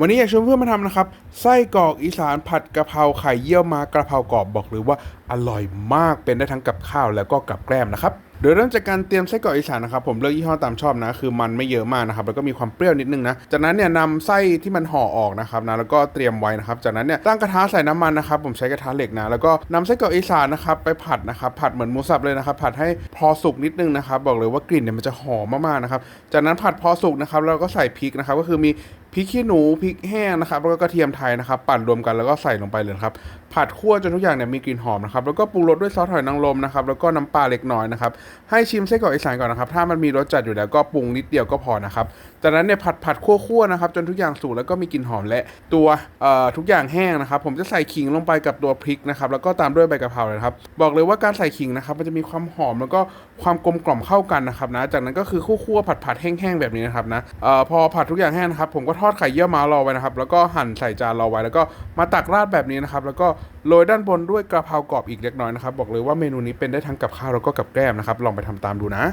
วันนี้อยากชวนเพื่อนมาทำนะครับ ไส้กรอกอีสานผัดกะเพราไข่เยี่ยวม้ากระเพรากรอบบอกเลยว่าอร่อยมากเป็นได้ทั้งกับข้าวแล้วก็กับแกล้มนะครับโดยเริ่มจากการเตรียมไส้กรอกอีสานนะครับผมเลือกยี่ห้อตามชอบนะ คือมันไม่เยอะมากนะครับแล้วก็มีความเปรี้ยวนิดนึงนะจากนั้นเนี่ยนำไส้ที่มันห่อออกนะครับนะแล้วก็เตรียมไว้นะครับ จากนั้นเนี่ยตั้งกระทะใส่น้ำมันนะครับผมใช้กระทะเหล็กนะแล้วก็นำไส้กรอกอีสานนะครับไปผัดนะครับผัดเหมือนหมูสับเลยนะครับผัดให้พอสุกนิดนึงนะครับบอกเลยว่ากลิ่นเนี่ยมันจะหอมมากๆนะครับจากนั้นผัดพอสุกนะครับแล้วก็ใส่พริกนะครับก็คือมี พริกขี้หนูพริกแห้งนะครับแล้วก็กระเทียมไทยนะครับ ปั่นรวมกันแล้วก็ใส่ลงไปเลยครับ ผัดคั่วจนทุกอย่างเนี่ยมีกลิ่นหอมนะครับแล้วก็ปรุงรสด้วยซอสหอยนางรมนะครับแล้วก็น้ำปลาเล็กน้อยนะครับให้ชิมไส้กรอกอีสานก่อนนะครับ ถ้ามันมีรสจัดอยู่แล้วก็ปรุงนิดเดียวก็พอนะครับจากนั้นเนี่ยผัดผัดคั่วๆนะครับจนทุกอย่างสุกแล้วก็มีกลิ่นหอมและตัวเอ่อทุกอย่างแห้งนะครับ ผมจะใส่ขิงลงไปกับตัวพริกนะครับแล้วก็ตามด้วยใบกะเพราเลยครับบอกเลยว่าการใส่ขิงนะครับมันจะมีความหอมแล้วก็ความกลมกล่อมเข้ากันนะครับนะจากนั้นก็คือคั่วๆผัดๆแห้งๆแบบนี้นะครับนะเอ่อพอผัดทุกอย่างแห้งนะครับผมก็ทอดไข่เยี่ยวม้ารอไว้นะครับ แล้วก็หั่นใส่จานรอไว้ แล้วก็มาตักราดแบบนี้นะครับ แล้วก็โรยด้านบนด้วยกระเพรากรอบอีกเล็กน้อยนะครับ บอกเลยว่าเมนูนี้เป็นได้ทั้งกับข้าวแล้วก็กับแกล้มนะครับ ลองไปทำตามดูนะ